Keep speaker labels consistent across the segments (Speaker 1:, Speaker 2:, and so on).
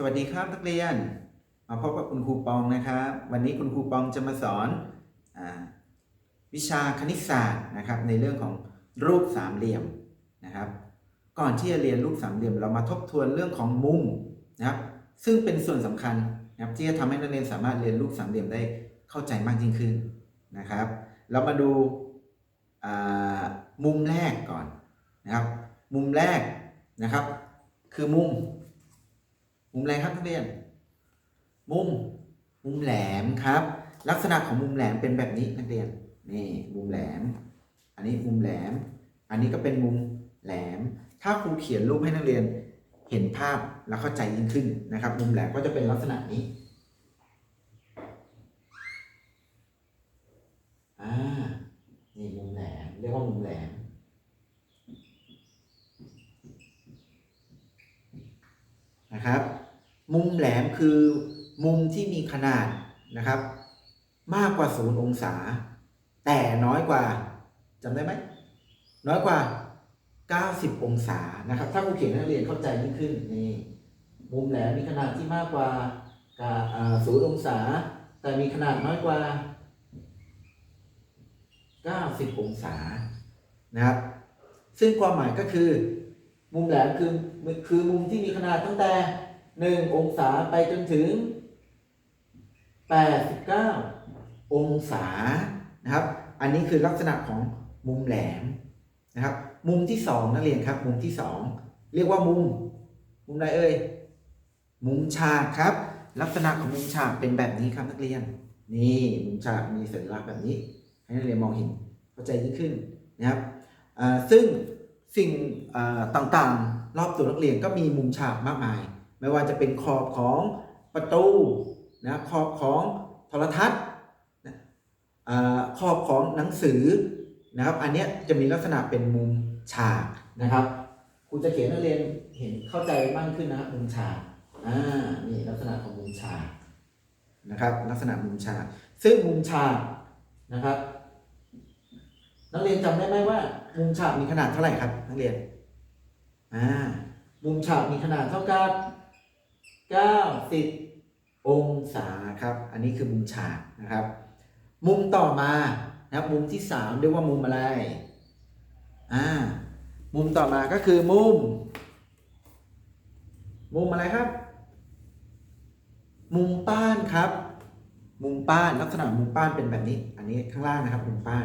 Speaker 1: สวัสดีครับนักเรียน มาพบกับคุณครูปองนะครับ วันนี้คุณครูปองจะมาสอนอวิชาคณิตศาสตร์นะครับในเรื่องของรูปสามเหลี่ยมนะครับ ก่อนที่จะเรียนรูปสามเหลี่ยม เรามาทบทวนเรื่องของมุมนะครับซึ่งเป็นส่วนสำคัญนะครับที่จะทำให้นักเรียนสามารถเรียนรูปสามเหลี่ยมได้เข้าใจมากยิ่งขึ้นนะครับ เรามาดูมุมแรกก่อนนะครับ มุมแรกนะครับ คือมุม มุมอะไรครับนักเรียน มุม มุมแหลมครับ ลักษณะของมุมแหลมเป็นแบบนี้นักเรียน นี่ มุมแหลม อันนี้มุมแหลม อันนี้ก็เป็นมุมแหลม ถ้าครูเขียนรูปให้นักเรียนเห็นภาพและเข้าใจยิ่งขึ้นนะครับ มุมแหลมก็จะเป็นลักษณะนี้อ่านี่มุมแหลมเรียกว่ามุมแหลมนะครับ มุมแหลมคือมุมที่มีขนาดนะครับ มากกว่าศูนย์องศา แต่น้อยกว่าจำได้ไหมน้อยกว่า 90 องศานะครับ ถ้าครูเขียนให้นักเรียนเข้าใจยิ่งขึ้นนี่มุมแหลมมีขนาดที่มากกว่าศูนย์องศา แต่มีขนาดน้อยกว่า 90 องศานะครับ ซึ่งความหมายก็คือ มุมแหลมคือคือมุมที่มีขนาดตั้งแต่ 1 องศาไปจนถึง 89 องศานะครับ อันนี้คือลักษณะของมุมแหลมนะครับ มุมที่ 2นักเรียนครับ มุมที่ 2 เรียกว่ามุม มุมอะไรเอ่ย มุมฉากครับ ลักษณะของมุมฉากเป็นแบบนี้ครับนักเรียน นี่มุมฉากมีสัญลักษณ์แบบนี้ ให้นักเรียนมองเห็นเข้าใจยิ่งขึ้นนะครับซึ่งสิ่งต่างๆ รอบตัวนักเรียนก็มีมุมฉากมากมาย ไม่ว่าจะเป็นขอบของประตูนะขอบของโทรทัศน์นะขอบของหนังสือนะครับ อันนี้จะมีลักษณะเป็นมุมฉากนะครับครูจะเขียนนักเรียนเห็นเข้าใจมากขึ้นนะมุมฉากอ่านี่ลักษณะของมุมฉากนะครับ ลักษณะมุมฉากซึ่งมุมฉากนะครับ นักเรียนจำได้ไหมว่า มุมฉากมีขนาดเท่าไหร่ครับ นักเรียนอ่ามุมฉากมีขนาดเท่ากับ 90 องศาครับ อันนี้คือมุมฉากนะครับ มุมต่อมานะครับมุมที่สามเรียกว่ามุมอะไร อ่า มุมต่อมาก็คือมุม มุมอะไรครับ มุมป้านครับ มุมป้านลักษณะมุมป้านเป็นแบบนี้ อันนี้ข้างล่างนะครับ มุมป้าน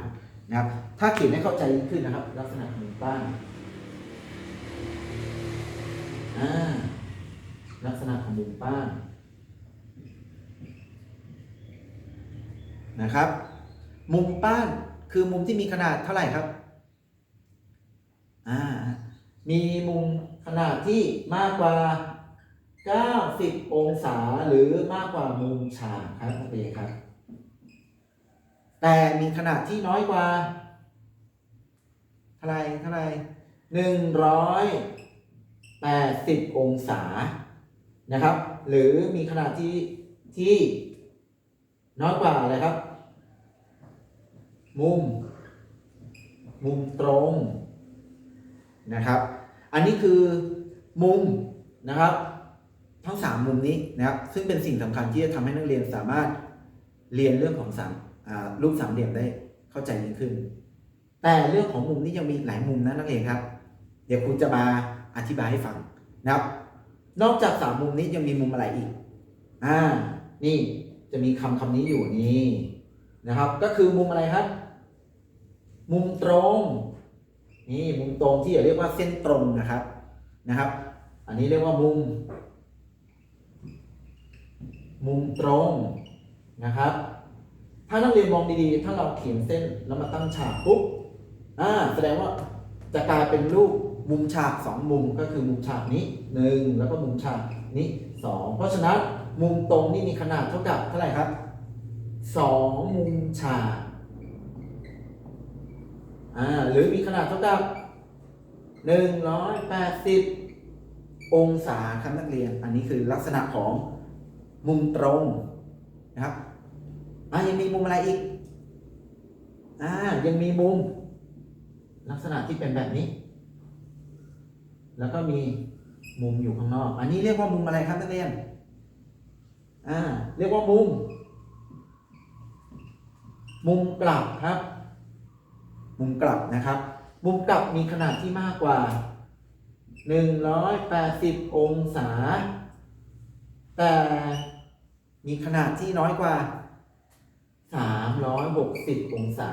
Speaker 1: นะครับ ถ้าเขียนให้เข้าใจยิ่งขึ้นนะครับ ลักษณะมุมป้าน อ่า ลักษณะของมุมป้านนะครับ มุมป้านคือมุมที่มีขนาดเท่าไหร่ครับอ่ามีมุมขนาดที่มากกว่า 90 องศาหรือมากกว่ามุมฉากครับนักเรียนครับ แต่มีขนาดที่น้อยกว่าเท่าไหรเท่าไหรหนึ่งร้อยแปดสิบองศา นะครับ หรือมีขนาดที่ที่น้อยกว่าอะไรครับ มุม มุมตรงนะครับ อันนี้คือมุมนะครับ ทั้งสามมุมนี้นะครับ ซึ่งเป็นสิ่งสำคัญที่จะทำให้นักเรียนสามารถเรียนเรื่องของสามรูปสามเหลี่ยมได้เข้าใจยิ่งขึ้น แต่เรื่องของมุมนี้ยังมีหลายมุมนะนักเรียนครับ เดี๋ยวครูจะมาอธิบายให้ฟังนะครับ นอกจากสามมุมนี้ยังมีมุมอะไรอีก อ่า นี่จะมีคำคำนี้อยู่นี่นะครับ ก็คือมุมอะไรครับ มุมตรง นี่มุมตรงที่เรียกว่าเส้นตรงนะครับนะครับ อันนี้เรียกว่ามุม มุมตรงนะครับ ถ้านักเรียนมองดีๆ ถ้าเราเขียนเส้นแล้วมาตั้งฉากปุ๊บอ่าแสดงว่าจะกลายเป็นรูป มุมฉากสองมุมก็คือมุมฉากนี้หนึ่งแล้วก็มุมฉากนี้สองเพราะฉะนั้นมุมตรงนี่มีขนาดเท่ากับเท่าไหร่ครับสองมุมฉากอ่าหรือมีขนาดเท่ากับหนึ่งร้อยแปดสิบองศาครับนักเรียน อันนี้คือลักษณะของมุมตรงนะครับอ่ายังมีมุมอะไรอีกอ่ายังมีมุม ลักษณะที่เป็นแบบนี้ แล้วก็มีมุมอยู่ข้างนอก อันนี้เรียกว่ามุมอะไรครับนักเรียน อ่า เรียกว่ามุม มุมกลับครับ มุมกลับนะครับ มุมกลับมีขนาดที่มากกว่า 180 องศา แต่มีขนาดที่น้อยกว่า 360 องศา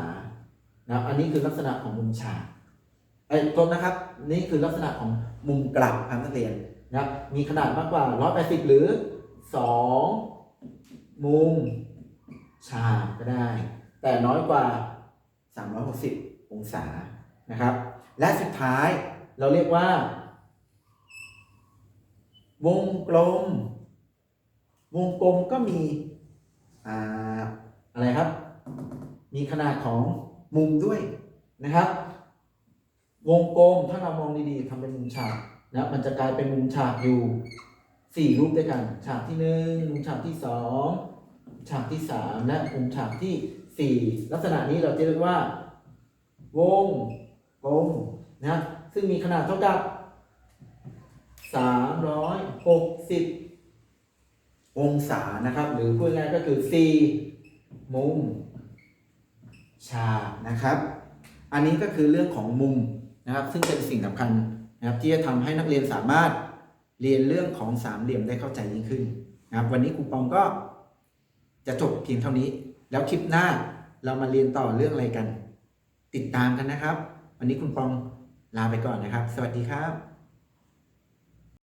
Speaker 1: นะครับอันนี้คือลักษณะของมุมฉาก ไอ้ยโทษนะครับ นี่คือลักษณะของมุมกลับครับนักเรียนนะครับมีขนาดมากกว่า 180 หรือ 2 มุมฉากก็ได้ แต่น้อยกว่า 360 องศานะครับ และสุดท้ายเราเรียกว่า วงกลม วงกลมก็มีอ่าอะไรครับ มีขนาดของมุมด้วยนะครับ วงกลมถ้าเรามองดีๆทำเป็นมุมฉากนะมันจะกลายเป็นมุมฉากอยู่สี่รูปด้วยกัน ฉากที่หนึ่งมุมฉากที่สองฉากที่สามและมุมฉากที่สี่ลักษณะนี้เราจะเรียกว่า วงกลมนะซึ่งมีขนาดเท่ากับสามร้อยหกสิบองศานะครับ หรือพูดง่ายๆก็คือสี่มุมฉากนะครับ อันนี้ก็คือเรื่องของมุม นะครับ ซึ่งเป็นสิ่งสำคัญนะครับที่จะทำให้นักเรียนสามารถเรียนเรื่องของสามเหลี่ยมได้เข้าใจยิ่งขึ้นนะครับ วันนี้ครูปองก็จะจบเพียงเท่านี้ แล้วคลิปหน้าเรามาเรียนต่อเรื่องอะไรกัน ติดตามกันนะครับ วันนี้คุณปองลาไปก่อนนะครับ สวัสดีครับ